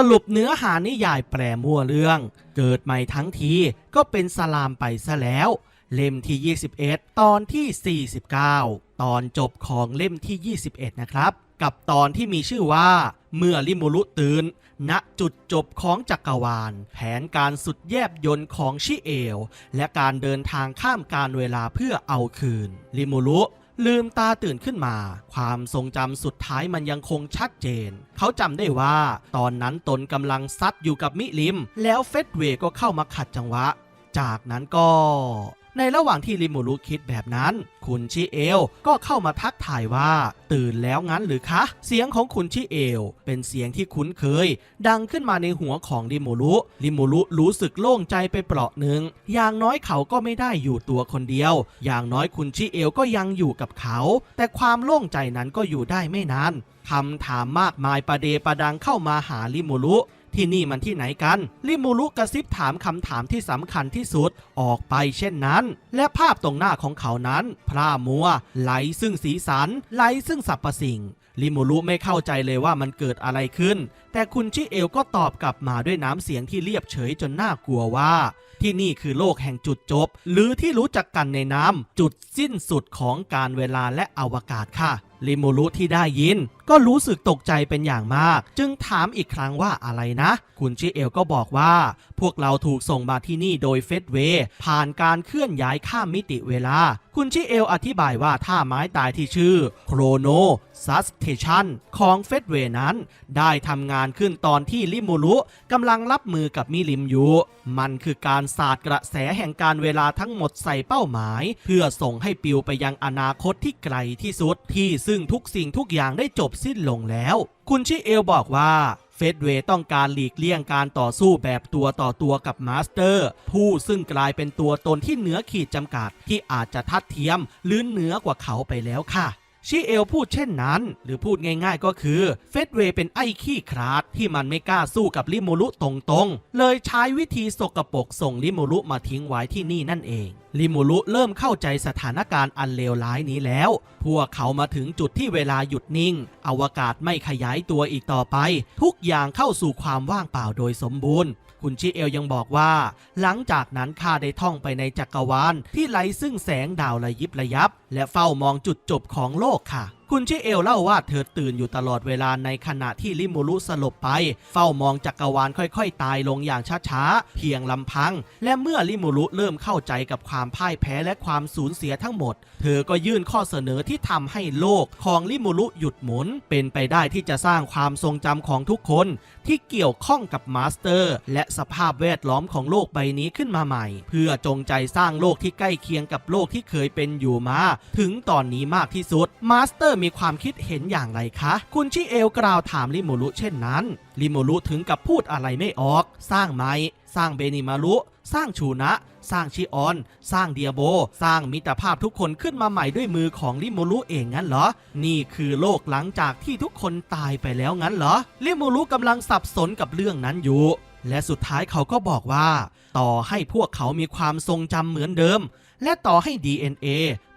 สรุปเนื้อหานิยายแปรมั่วเรื่อง เกิดใหม่ทั้งทีก็เป็นสลามไปซะแล้ว เล่มที่ 21 ตอนที่ 49 ตอนจบของเล่มที่ 21 นะครับ กับตอนที่มีชื่อว่า เมื่อลิมูรุตื่นณจุดจบของจักรวาล แผนการสุดแยบยนต์ของชิเอล และการเดินทางข้ามการเวลาเพื่อเอาคืน ลิมูรุ ลืมตาตื่นขึ้นมา ความทรงจำสุดท้ายมันยังคงชัดเจน เขาจำได้ว่า ตอนนั้นตนกำลังซัดอยู่กับมิลิม แล้วเฟสเวก็เข้ามาขัดจังหวะ จากนั้นก็ ในระหว่างที่ลิมูรุคิดแบบนั้น คุณชิเอลก็เข้ามาทักทายว่า ตื่นแล้วงั้นหรือคะ เสียงของคุณชิเอล เป็นเสียงที่คุ้นเคย ดังขึ้นมาในหัวของลิมูรุลิมูรุรู้สึกโล่งใจไปเปราะหนึ่งอย่างน้อยเขาก็ไม่ได้อยู่ตัวคนเดียว อย่างน้อยคุณชิเอลก็ยังอยู่กับเขา แต่ความโล่งใจนั้นก็อยู่ได้ไม่นานคำถามมากมายประเดประดังเข้ามาหาลิมูรุ ที่นี่มันที่ไหนกันลิมูรุกระซิบถามคำถามที่สำคัญที่สุดออกไปเช่นนั้น และภาพตรงหน้าของเขานั้น พร่ามัว ไหลซึ่งสีสัน ไหลซึ่งสรรพสิ่งลิมูรุไม่เข้าใจเลยว่ามันเกิดอะไรขึ้น แต่คุณชิเอลก็ตอบกลับมาด้วยน้ำเสียงที่เรียบเฉยจนน่ากลัวว่า ที่นี่คือโลกแห่งจุดจบ หรือที่รู้จักกันในน้ำจุดสิ้นสุดของการเวลาและอวกาศค่ะลิมูรุที่ได้ยิน ก็รู้สึกตกใจเป็นอย่างมาก จึงถามอีกครั้งว่าอะไรนะ คุณชิเอลก็บอกว่า พวกเราถูกส่งมาที่นี่โดยเฟสเวย์ผ่านการเคลื่อนย้ายข้ามมิติเวลา คุณชิเอลอธิบายว่าท่าไม้ตายที่ชื่อโครโนซัสเทชันของเฟสเวย์นั้น ได้ทำงานขึ้นตอนที่ลิมูรุกำลังรับมือกับมิลิมยูมันคือการสาดกระแสแห่งการเวลาทั้งหมดใส่เป้าหมาย เพื่อส่งให้ปิวไปยังอนาคตที่ไกลที่สุดที่ซึ่งทุกสิ่งทุกอย่างได้จบสิ้นลงแล้ว คุณชิเอลบอกว่าเฟดเวต้องการหลีกเลี่ยงการต่อสู้แบบตัวต่อตัวกับมาสเตอร์ ผู้ซึ่งกลายเป็นตัวตนที่เหนือขีดจำกัดที่อาจจะทัดเทียมหรือเหนือกว่าเขาไปแล้วค่ะ ชิเอลพูดเช่นนั้น หรือพูดง่ายๆก็คือเฟสเวย์เป็นไอ้ขี้คลาดที่มันไม่กล้าสู้กับลิมูรุตรงๆ เลยใช้วิธีสกปรกส่งลิมูรุมาทิ้งไว้ที่นี่นั่นเองลิมูรุเริ่มเข้าใจสถานการณ์อันเลวร้ายนี้แล้ว พวกเขามาถึงจุดที่เวลาหยุดนิ่ง อวกาศไม่ขยายตัวอีกต่อไป ทุกอย่างเข้าสู่ความว่างเปล่าโดยสมบูรณ์ คุณชิเอลยังบอกว่า หลังจากนั้นข้าได้ท่องไปในจักรวาลที่ไหลซึ่งแสงดาวระยิบระยับและเฝ้ามองจุดจบของโลกค่ะ คุณชิเอลเล่าว่าเธอตื่นอยู่ตลอดเวลาในขณะที่ลิมูรุสลบไป เฝ้ามองจักรวาลค่อยๆ ตายลงอย่างช้าๆ เพียงลำพัง และเมื่อลิมูรุเริ่มเข้าใจกับความพ่ายแพ้และความสูญเสียทั้งหมด เธอก็ยื่นข้อเสนอที่ทำให้โลกของลิมูรุหยุดหมุน เป็นไปได้ที่จะสร้างความทรงจำของทุกคน ที่เกี่ยวข้องกับมาสเตอร์ และสภาพแวดล้อมของโลกใบนี้ขึ้นมาใหม่ เพื่อจงใจสร้างโลกที่ใกล้เคียงกับโลกที่เคยเป็นอยู่มาถึงตอนนี้มากที่สุด มาสเตอร์มีความคิดเห็นอย่างไรคะ คุณชิเอลกล่าวถามลิโมูรุเช่นนั้น ลิโมูรุถึงกับพูดอะไรไม่ออก สร้างไหมสร้างเบนิมารุ สร้างชูนะ สร้างชิออน สร้างเดียโบ สร้างมิตรภาพทุกคนขึ้นมาใหม่ด้วยมือของลิโมูรุเองงั้นเหรอ นี่คือโลกหลังจากที่ทุกคนตายไปแล้วงั้นเหรอ ลิโมูรุกำลังสับสนกับเรื่องนั้นอยู่ และสุดท้ายเขาก็บอกว่า ต่อให้พวกเขามีความทรงจำเหมือนเดิม และต่อให้ DNA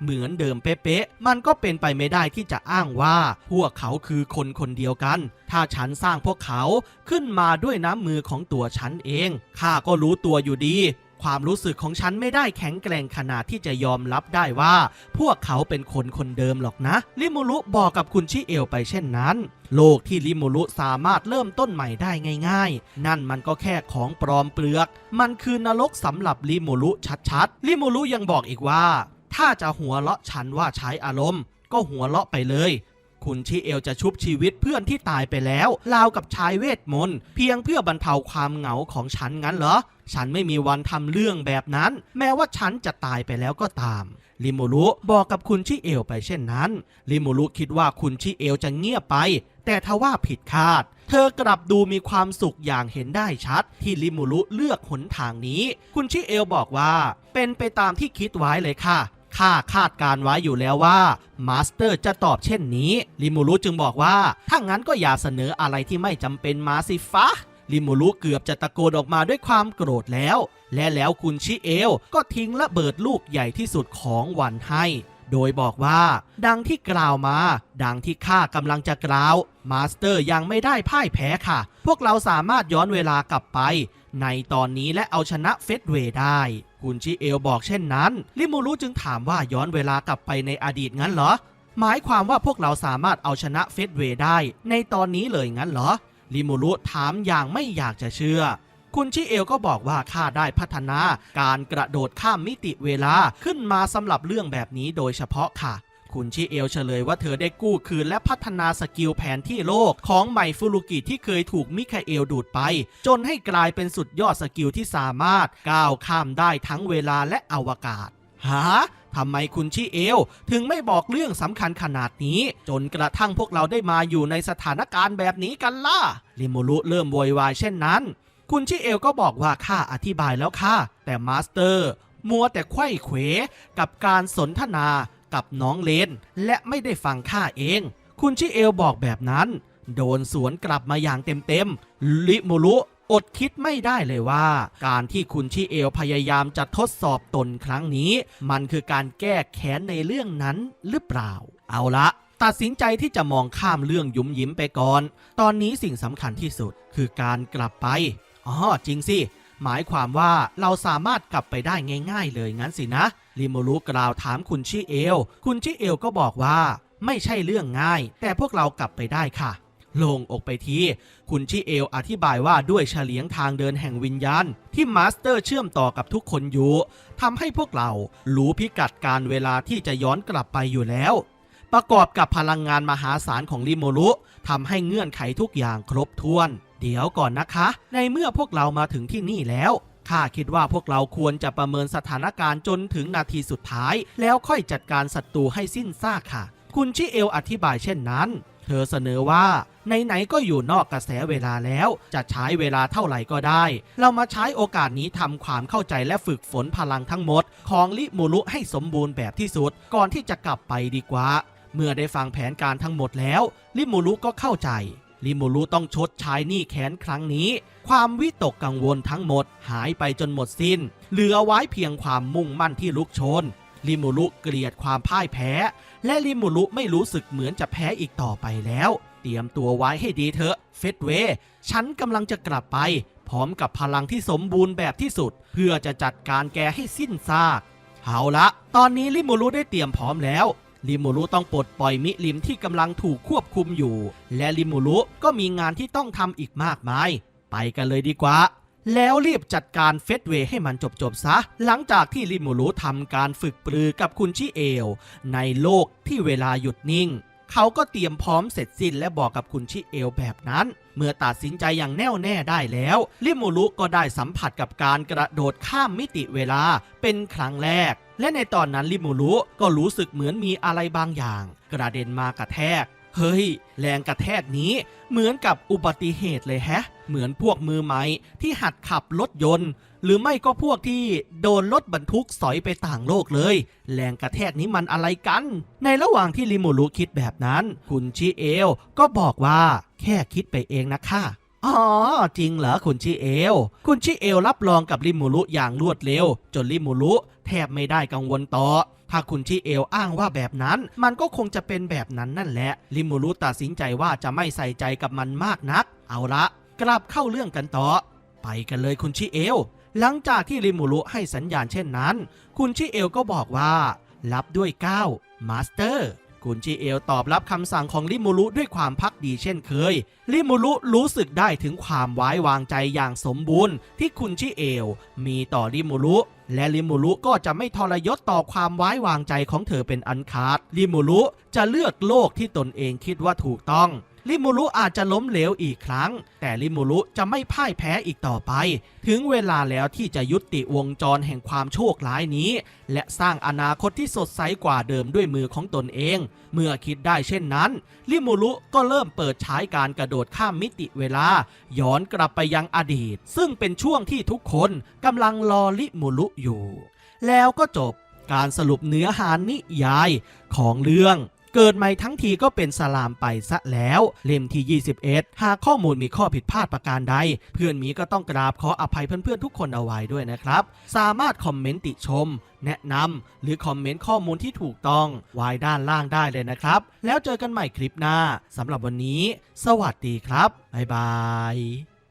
เหมือนเดิมเป๊ะๆ มันก็เป็นไปไม่ได้ที่จะอ้างว่า พวกเขาคือคนคนเดียวกัน ถ้าฉันสร้างพวกเขาขึ้นมาด้วยน้ำมือของตัวฉันเอง ข้าก็รู้ตัวอยู่ดี ความรู้สึกของฉันไม่ได้แข็งแกร่งขนาดที่จะยอมรับได้ว่า พวกเขาเป็นคนคนเดิมหรอกนะ ลิมูรุบอกกับคุณชิเอลไปเช่นนั้น โลกที่ลิมูรุสามารถเริ่มต้นใหม่ได้ง่าย ๆ นั่นมันก็แค่ของปลอมเปลือก มันคือนรกสำหรับลิมูรุชัดๆ ลิมูรุยังบอกอีกว่า ถ้าจะหัวเราะฉันว่าใช้อารมณ์ ก็หัวเราะไปเลย คุณชิเอลจะชุบชีวิตเพื่อนที่ตายไปแล้วราวกับชายเวทมนต์เพียงเพื่อบรรเทาความเหงาของฉันงั้นเหรอ ฉันไม่มีวันทำเรื่องแบบนั้น แม้ว่าฉันจะตายไปแล้วก็ตามลิมูรุบอกกับคุณชิเอลไปเช่นนั้นลิมูรุคิดว่าคุณชิเอลจะเงียบไป แต่ทว่าผิดคาดเธอกลับดูมีความสุขอย่างเห็นได้ชัด ที่ลิมูรุเลือกหนทางนี้ คุณชิเอลบอกว่า เป็นไปตามที่คิดไว้เลยค่ะ ข้าคาดการไว้อยู่แล้วว่ามาสเตอร์จะตอบเช่นนี้ลิมูรุจึงบอกว่า ถ้างั้นก็อย่าเสนออะไรที่ไม่จำเป็นมาสิฟะลิมูรุเกือบจะตะโกนออกมาด้วยความโกรธแล้ว และแล้วคุณชิเอลก็ทิ้งระเบิดลูกใหญ่ที่สุดของวันให้ โดยบอกว่า ดังที่กล่าวมา ดังที่ข้ากำลังจะกล่าว มาสเตอร์ยังไม่ได้พ่ายแพ้ค่ะ พวกเราสามารถย้อนเวลากลับไป ในตอนนี้และเอาชนะเฟสเวได้ คุณชิเอลบอกเช่นนั้น ลิมูรุจึงถามว่าย้อนเวลากลับไปในอดีตงั้นเหรอ หมายความว่าพวกเราสามารถเอาชนะเฟสเวย์ได้ ในตอนนี้เลยงั้นเหรอ ลิมูรุถามอย่างไม่อยากจะเชื่อ คุณชิเอลก็บอกว่าข้าได้พัฒนา การกระโดดข้ามมิติเวลาขึ้นมาสำหรับเรื่องแบบนี้โดยเฉพาะค่ะ คุณชิเอลเฉลยว่าเธอได้กู้คืนและพัฒนาสกิลแผนที่โลกของไมฟูรุกิที่เคยถูกมิคาเอลดูดไป จนให้กลายเป็นสุดยอดสกิลที่สามารถก้าวข้ามได้ทั้งเวลาและอวกาศฮะทำไมคุณชิเอล ถึงไม่บอกเรื่องสำคัญขนาดนี้ จนกระทั่งพวกเราได้มาอยู่ในสถานการณ์แบบนี้กันล่ะลิมูรุเริ่มโวยวายเช่นนั้น คุณชิเอลก็บอกว่าข้าอธิบายแล้วค่ะ แต่มาสเตอร์ มัวแต่ไขว้เขวกับการสนทนา กับน้องเลน และไม่ได้ฟังข้าเอง คุณชิเอลบอกแบบนั้น โดนสวนกลับมาอย่างเต็มๆลิมูรุอดคิดไม่ได้เลยว่า การที่คุณชิเอลพยายามจะทดสอบตนครั้งนี้ มันคือการแก้แค้นในเรื่องนั้นหรือเปล่า เอาละตัดสินใจที่จะมองข้ามเรื่องยุ้มยิ้มไปก่อน ตอนนี้สิ่งสำคัญที่สุดคือการกลับไปอ๋อจริงสิ หมายความว่าเราสามารถกลับไปได้ง่าย ๆ เลยงั้นสินะ ลิโมูรุกล่าวถามคุณชิเอล คุณชิเอลก็บอกว่า ไม่ใช่เรื่องง่าย แต่พวกเรากลับไปได้ค่ะโลงอกไปที คุณชิเอลอธิบายว่าด้วยเฉลียงทางเดินแห่งวิญญาณ ที่มาสเตอร์เชื่อมต่อกับทุกคนอยู่ทำให้พวกเรารู้พิกัดการเวลาที่จะย้อนกลับไปอยู่แล้ว ประกอบกับพลังงานมหาศาลของริโมรุทำให้เงื่อนไขทุกอย่างครบถ้วน เดี๋ยวก่อนนะคะ ในเมื่อพวกเรามาถึงที่นี่แล้ว ข้าคิดว่าพวกเราควรจะประเมินสถานการณ์จนถึงนาทีสุดท้าย แล้วค่อยจัดการศัตรูให้สิ้นซากค่ะ คุณชิเอลอธิบายเช่นนั้น เธอเสนอว่าไหนๆก็อยู่นอกกระแสเวลาแล้ว จะใช้เวลาเท่าไหร่ก็ได้ เรามาใช้โอกาสนี้ทำความเข้าใจและฝึกฝนพลังทั้งหมด ของลิมูรุให้สมบูรณ์แบบที่สุด ก่อนที่จะกลับไปดีกว่า เมื่อได้ฟังแผนการทั้งหมดแล้ว ลิมูรุก็เข้าใจ ลิมูรุต้องชดใช้หนี้แค้นครั้งนี้ ความวิตกกังวลทั้งหมดหายไปจนหมดสิน้น เหลือไว้เพียงความมุ่งมั่นที่ลุกชน ลิมูรุเกลียดความพ่ายแพ้ และลิมูรุไม่รู้สึกเหมือนจะแพ้อีกต่อไปแล้ว เตรียมตัวไว้ให้ดีเถอะ เฟสเว ฉันกำลังจะกลับไป พร้อมกับพลังที่สมบูรณ์แบบที่สุด เพื่อจะจัดการแกให้สิ้นซากเอาละ ตอนนี้ลิมูรุได้เตรียมพร้อมแล้ว ลิมูรุต้องปลดปล่อยมิลิมที่กำลังถูกควบคุมอยู่ และลิมูรุก็มีงานที่ต้องทำอีกมากมาย ไปกันเลยดีกว่า แล้วรีบจัดการเฟสเวย์ให้มันจบๆซะ หลังจากที่ลิมูรุทำการฝึกปรือกับคุณชิเอล ในโลกที่เวลาหยุดนิ่ง เขาก็เตรียมพร้อมเสร็จสิ้นและบอกกับคุณชิเอลแบบนั้น เมื่อตัดสินใจอย่างแน่วแน่ได้แล้วลิมูรุก็ได้สัมผัสกับการกระโดดข้ามมิติเวลาเป็นครั้งแรก และในตอนนั้นลิมูรุก็รู้สึกเหมือนมีอะไรบางอย่าง กระเด็นมากระแทก เฮ้ย แรงกระแทกนี้เหมือนกับอุบัติเหตุเลยแฮะ เหมือนพวกมือใหม่ที่หัดขับรถยนต์ หรือไม่ก็พวกที่โดนรถบรรทุกสอยไปต่างโลกเลย แรงกระแทกนี้มันอะไรกัน ในระหว่างที่ลิมูรุคิดแบบนั้น คุณชิเอลก็บอกว่าแค่คิดไปเองนะคะอ๋อจริงเหรอคุณชิเอล คุณชิเอลรับรองกับลิมูรุอย่างรวดเร็ว จนลิมูรุแทบไม่ได้กังวลต่อ ถ้าคุณชิเอลอ้างว่าแบบนั้น มันก็คงจะเป็นแบบนั้นนั่นแหละลิมูรุตัดสินใจว่าจะไม่ใส่ใจกับมันมากนัก เอาละ กลับเข้าเรื่องกันต่อ ไปกันเลยคุณชิเอล หลังจากที่ลิมูรุให้สัญญาณเช่นนั้น คุณชิเอลก็บอกว่า รับด้วยก้ามาสเตอร์คุณชิเอลตอบรับคำสั่งของลิมูรุด้วยความพักดีเช่นเคยลิมูรุรู้สึกได้ถึงความไว้วางใจอย่างสมบูรณ์ ที่คุณชิเอล มีต่อลิมูรุ และลิมูรุก็จะไม่ทรยศต่อความไว้วางใจของเธอเป็นอันขาดลิมูรุจะเลือกโลกที่ตนเองคิดว่าถูกต้อง ลิมูรุอาจจะล้มเหลวอีกครั้ง แต่ลิมูรุจะไม่พ่ายแพ้อีกต่อไป ถึงเวลาแล้วที่จะยุติวงจรแห่งความโชคร้ายนี้ และสร้างอนาคตที่สดใสกว่าเดิมด้วยมือของตนเอง เมื่อคิดได้เช่นนั้น ลิมูรุก็เริ่มเปิดใช้การกระโดดข้ามมิติเวลา ย้อนกลับไปยังอดีต ซึ่งเป็นช่วงที่ทุกคนกำลังรอลิมูรุอยู่ แล้วก็จบการสรุปเนื้อหานิยายของเรื่อง เกิดใหม่ทั้งทีก็เป็นสลามไปซะแล้ว เล่มที่ 21 หากข้อมูลมีข้อผิดพลาดประการใด เพื่อนมีก็ต้องกราบขออภัยเพื่อนๆทุกคนเอาไว้ด้วยนะครับ สามารถคอมเมนต์ติชม แนะนำหรือคอมเมนต์ข้อมูลที่ถูกต้องไว้ด้านล่างได้เลยนะครับ แล้วเจอกันใหม่คลิปหน้าสำหรับวันนี้ สวัสดีครับบ๊ายบาย